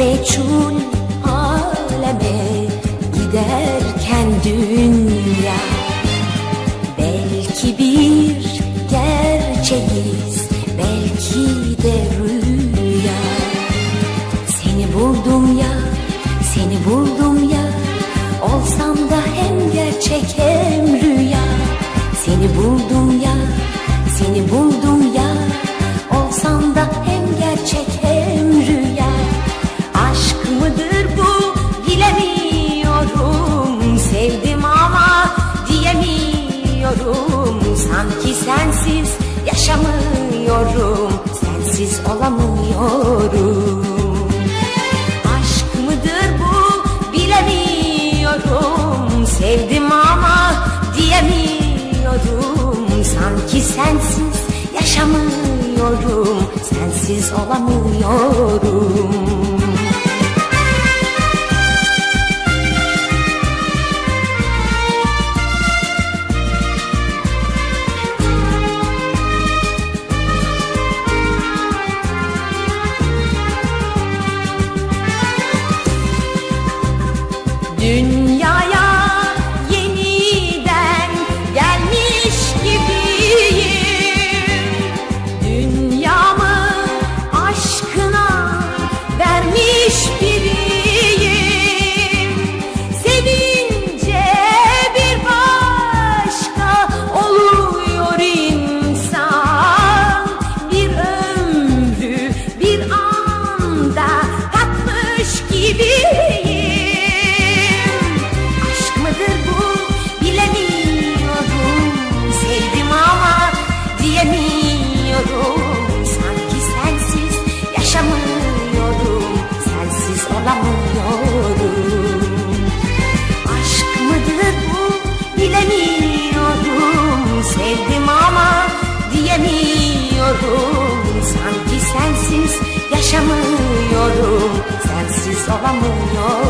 Meçhul aleme giderken dünya. Belki bir gerçeğiz, belki de rüya. Seni buldum ya, seni buldum ya. Olsam da hem gerçek hem rüya. Seni buldum ya, seni buldum ya sensiz yaşamıyorum Sensiz olamıyorum. Aşk mıdır bu bilemiyorum. Sevdim ama diyemiyorum. Sanki sensiz yaşamıyorum Sensiz olamıyorum in olamıyorum Aşk mıdır bu? Bilemiyorum Sevdim ama diyemiyorum Sanki sensiz yaşamıyorum Sensiz olamıyorum